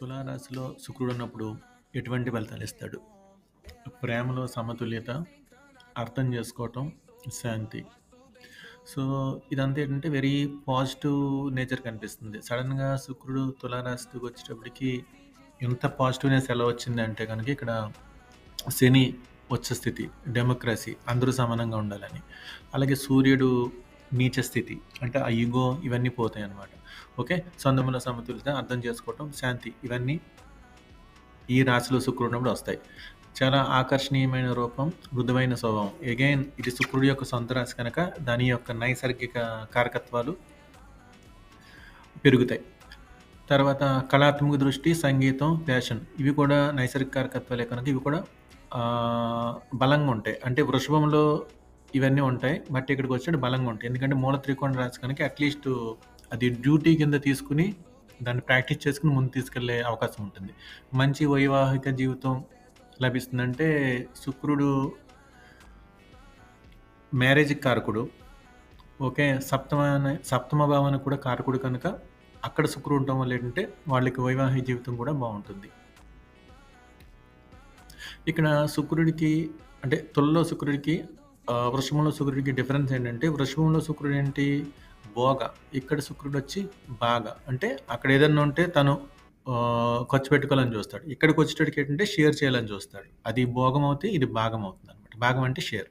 తులారాశిలో శుక్రుడు ఉన్నప్పుడు ఎటువంటి ఫలితాలు ఇస్తాడు? ప్రేమలో సమతుల్యత అర్థం చేసుకోవటం శాంతి. సో ఇదంతా ఏంటంటే వెరీ పాజిటివ్ నేచర్ కనిపిస్తుంది. సడన్గా శుక్రుడు తులారాశికి వచ్చేటప్పటికి ఎంత పాజిటివ్నెస్ ఎలా వచ్చింది అంటే కనుక ఇక్కడ శని వచ్చే స్థితి డెమోక్రసీ అందరూ సమానంగా ఉండాలని. అలాగే సూర్యుడు నీచ స్థితి అంటే ఆ ఈగో ఇవన్నీ పోతాయి అన్నమాట ఓకే? సొంతముల సమతుల్యత అర్థం చేసుకోవటం శాంతి ఇవన్నీ ఈ రాశిలో శుక్రుడు వస్తాయి. చాలా ఆకర్షణీయమైన రూపం మృదువైన స్వభావం. ఎగైన్ ఇది శుక్రుడి యొక్క సొంత రాశి కనుక దాని యొక్క నైసర్గిక కారకత్వాలు పెరుగుతాయి. తర్వాత కళాత్మక దృష్టి సంగీతం ఫ్యాషన్ ఇవి కూడా నైసర్గిక కారకత్వాలే కనుక ఇవి కూడా బలంగా ఉంటాయి. అంటే వృషభంలో ఇవన్నీ ఉంటాయి. బట్ ఇక్కడికి వచ్చాడు బలంగా ఉంటాయి. ఎందుకంటే మూల త్రికోణ రాశి కనుక అట్లీస్ట్ అది డ్యూటీ కింద తీసుకుని దాన్ని ప్రాక్టీస్ చేసుకుని ముందు తీసుకెళ్ళే అవకాశం ఉంటుంది. మంచి వైవాహిక జీవితం లభిస్తుందంటే శుక్రుడు మ్యారేజ్ కారకుడు. ఓకే? సప్తమ సప్తమ భావన కూడా కారకుడు కనుక అక్కడ శుక్రుడు ఉండటం వల్ల ఏంటంటే వాళ్ళకి వైవాహిక జీవితం కూడా బాగుంటుంది. ఇక్కడ శుక్రుడికి అంటే తొలలో శుక్రుడికి వృషభంలో శుక్రుడికి డిఫరెన్స్ ఏంటంటే వృషభంలో శుక్రుడు ఏంటి? భోగ ఇక్కడ శుక్రుడు వచ్చి బాగా. అంటే అక్కడ ఏదన్నా ఉంటే తను ఖర్చు పెట్టుకోవాలని చూస్తాడు. ఇక్కడికి వచ్చేటడికి ఏంటంటే షేర్ చేయాలని చూస్తాడు. అది భోగం అవుతే ఇది భాగం అవుతుంది అనమాట భాగం అంటే షేర్